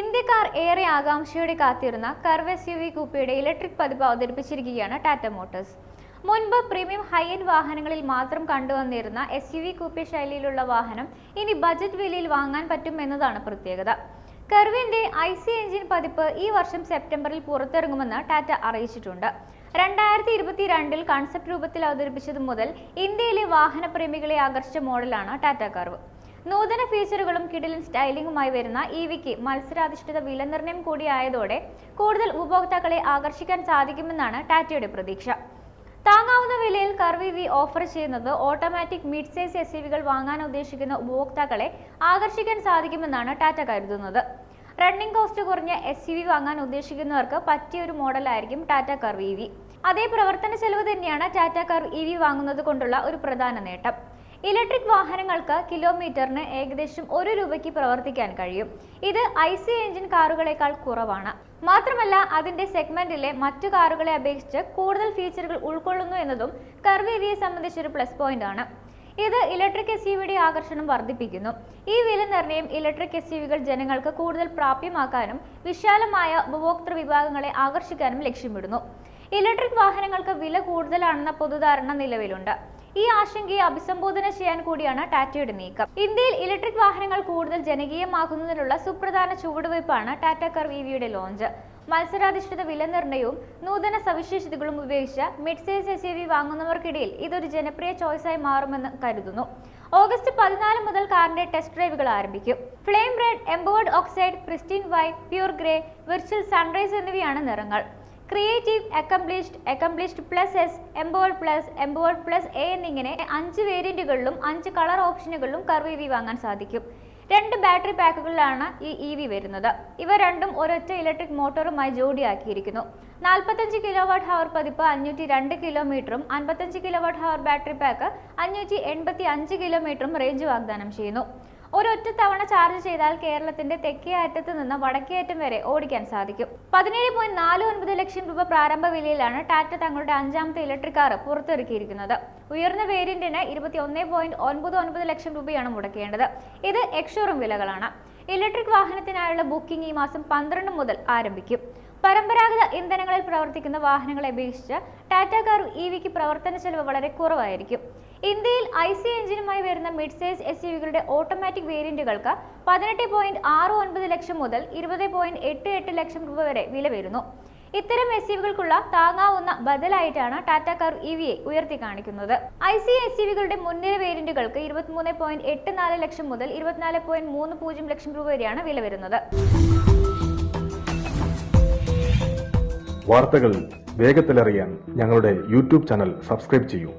ഇന്ത്യക്കാർ ഏറെ ആകാംക്ഷയോടെ കാത്തിരുന്ന കർവ് യു വി കൂപ്പയുടെ ഇലക്ട്രിക് പതിപ്പ് അവതരിപ്പിച്ചിരിക്കുകയാണ് ടാറ്റ മോട്ടോഴ്സ്. മുൻപ് പ്രീമിയം ഹൈ എൻഡ് വാഹനങ്ങളിൽ മാത്രം കണ്ടുവന്നിരുന്ന എസ് യു വി കൂപ്പി ശൈലിയിലുള്ള വാഹനം ഇനി ബജറ്റ് വിലയിൽ വാങ്ങാൻ പറ്റും എന്നതാണ് പ്രത്യേകത. കർവിന്റെ ഐ സി എഞ്ചിൻ പതിപ്പ് ഈ വർഷം സെപ്റ്റംബറിൽ പുറത്തിറങ്ങുമെന്ന് ടാറ്റ അറിയിച്ചിട്ടുണ്ട്. രണ്ടായിരത്തി ഇരുപത്തിരണ്ടിൽ കൺസെപ്റ്റ് രൂപത്തിൽ അവതരിപ്പിച്ചതു മുതൽ ഇന്ത്യയിലെ വാഹനപ്രേമികളെ ആകർഷിച്ച മോഡലാണ് ടാറ്റ കർവ്. നൂതന ഫീച്ചറുകളും കിടിലൻ സ്റ്റൈലിംഗുമായി വരുന്ന ഇ വിക്ക് മത്സരാധിഷ്ഠിത വിലനിർണയം കൂടിയായതോടെ കൂടുതൽ ഉപഭോക്താക്കളെ ആകർഷിക്കാൻ സാധിക്കുമെന്നാണ് ടാറ്റയുടെ പ്രതീക്ഷ. താങ്ങാവുന്ന വിലയിൽ കർവി വി ഓഫർ ചെയ്യുന്നത് ഓട്ടോമാറ്റിക് മിഡ് സൈസ് എസ് യുവികൾ വാങ്ങാൻ ഉദ്ദേശിക്കുന്ന ഉപഭോക്താക്കളെ ആകർഷിക്കാൻ സാധിക്കുമെന്നാണ് ടാറ്റ കരുതുന്നത്. റണ്ണിംഗ് കോസ്റ്റ് കുറഞ്ഞ എസ് വി വാങ്ങാൻ ഉദ്ദേശിക്കുന്നവർക്ക് പറ്റിയ ഒരു മോഡലായിരിക്കും ടാറ്റ കർവ് ഇ വി. അതേ പ്രവർത്തന ചെലവ് തന്നെയാണ് ടാറ്റ കർവ് ഇ വി വാങ്ങുന്നത് കൊണ്ടുള്ള ഒരു പ്രധാന നേട്ടം. ഇലക്ട്രിക് വാഹനങ്ങൾക്ക് കിലോമീറ്ററിന് ഏകദേശം ഒരു രൂപയ്ക്ക് പ്രവർത്തിക്കാൻ കഴിയും. ഇത് ഐ സി എഞ്ചിൻ കാറുകളേക്കാൾ കുറവാണ്. മാത്രമല്ല അതിന്റെ സെഗ്മെന്റിലെ മറ്റു കാറുകളെ അപേക്ഷിച്ച് കൂടുതൽ ഫീച്ചറുകൾ ഉൾക്കൊള്ളുന്നു എന്നതും കർവേവിയെ സംബന്ധിച്ചൊരു പ്ലസ് പോയിന്റ് ആണ്. ഇത് ഇലക്ട്രിക് എസ് യുവിയുടെ ആകർഷണം വർദ്ധിപ്പിക്കുന്നു. ഈ വില നിർണയം ഇലക്ട്രിക് എസ് യുവികൾ ജനങ്ങൾക്ക് കൂടുതൽ പ്രാപ്യമാക്കാനും വിശാലമായ ഉപഭോക്തൃ വിഭാഗങ്ങളെ ആകർഷിക്കാനും ലക്ഷ്യമിടുന്നു. ഇലക്ട്രിക് വാഹനങ്ങൾക്ക് വില കൂടുതലാണെന്ന പൊതുധാരണ നിലവിലുണ്ട്. ഈ ആശങ്കയെ അഭിസംബോധന ചെയ്യാൻ കൂടിയാണ് ടാറ്റയുടെ നീക്കം. ഇന്ത്യയിൽ ഇലക്ട്രിക് വാഹനങ്ങൾ കൂടുതൽ ജനകീയമാക്കുന്നതിനുള്ള സുപ്രധാന ചുവടുവയ്പ്പാണ് ടാറ്റ കർവ് ഇവിയുടെ ലോഞ്ച്. മത്സരാധിഷ്ഠിത വില നിർണയവും നൂതന സവിശേഷതകളും ഉപയോഗിച്ച mid size S U V വാങ്ങുന്നവർക്കിടയിൽ ഇതൊരു ജനപ്രിയ ചോയ്സായി മാറുമെന്ന് കരുതുന്നു. ഓഗസ്റ്റ് പതിനാല് മുതൽ കാറിന്റെ ടെസ്റ്റ് ഡ്രൈവുകൾ ആരംഭിക്കും. Flame red empowered oxide pristine white pure grey virtual sunrise എന്നിവയാണ് നിറങ്ങൾ. Creative accomplished accomplished plus S empowered plus empowered plus A എന്നിങ്ങനെ അഞ്ച് വേരിയന്റുകളിലും അഞ്ച് കളർ ഓപ്ഷനുകളിലും കർവ് വി വാങ്ങാൻ സാധിക്കും. രണ്ട് ബാറ്ററി പാക്കുകളിലാണ് ഈ ഇ വി വരുന്നത്. ഇവ രണ്ടും ഒരൊറ്റ ഇലക്ട്രിക് മോട്ടോറുമായി ജോഡിയാക്കിയിരിക്കുന്നു. നാൽപ്പത്തഞ്ച് കിലോ വാട്ട് ഹവർ പതിപ്പ് അഞ്ഞൂറ്റി രണ്ട് കിലോമീറ്ററും അൻപത്തഞ്ച് kilo watt hour battery pack അഞ്ഞൂറ്റി എൺപത്തി അഞ്ച് കിലോമീറ്ററും റേഞ്ച് വാഗ്ദാനം ചെയ്യുന്നു. ഒരൊറ്റ തവണ ചാർജ് ചെയ്താൽ കേരളത്തിന്റെ തെക്കേ അറ്റത്ത് നിന്ന് വടക്കേ അറ്റം വരെ ഓടിക്കാൻ സാധിക്കും. പതിനേഴ് പോയിന്റ് നാല് ഒൻപത് ലക്ഷം രൂപ പ്രാരംഭ വിലയിലാണ് ടാറ്റ തങ്ങളുടെ അഞ്ചാമത്തെ ഇലക്ട്രിക് കാർ പുറത്തിറക്കിയിരിക്കുന്നത്. ഉയർന്ന വേരിയന്റിന് ഇരുപത്തി ഒന്ന് പോയിന്റ് ഒൻപത് ഒൻപത് ലക്ഷം രൂപയാണ് മുടക്കേണ്ടത്. ഇത് എക്സ്ഷോറും വിലകളാണ്. ഇലക്ട്രിക് വാഹനത്തിനായുള്ള ബുക്കിംഗ് ഈ മാസം പന്ത്രണ്ട് മുതൽ ആരംഭിക്കും. പരമ്പരാഗത ഇന്ധനങ്ങളിൽ പ്രവർത്തിക്കുന്ന വാഹനങ്ങളെ അപേക്ഷിച്ച് ടാറ്റ കാർ ഇ വിക്ക് പ്രവർത്തന ചെലവ് വളരെ കുറവായിരിക്കും. ഇന്ത്യയിൽ ഐ സി എഞ്ചിനുമായി വരുന്ന മിഡ് സൈസ് എസ് യുവികളുടെ ഓട്ടോമാറ്റിക് വേരിയന്റുകൾക്ക് പതിനെട്ട് പോയിന്റ് ആറ് ഒൻപത് ലക്ഷം മുതൽ ഇരുപത് പോയിന്റ് എട്ട് എട്ട് ലക്ഷം രൂപ വരെ വില വരുന്നു. ഇത്തരം എസ് യുകൾക്കുള്ള താങ്ങാവുന്ന ബദലായിട്ടാണ് ടാറ്റ കാർ ഇ വിയെ ഉയർത്തി കാണിക്കുന്നത് ഐ സി എസ് യുകളുടെ മുൻനിര വേരിയന്റുകൾക്ക് ഇരുപത്തിമൂന്ന് പോയിന്റ് എട്ട് നാല് ലക്ഷം മുതൽ ഇരുപത്തിനാല് പോയിന്റ് മൂന്ന് പൂജ്യം ലക്ഷം രൂപ വരെയാണ് വില വരുന്നത്. വാർത്തകൾ വേഗത്തിലറിയാൻ ഞങ്ങളുടെ യൂട്യൂബ് ചാനൽ സബ്സ്ക്രൈബ് ചെയ്യൂ.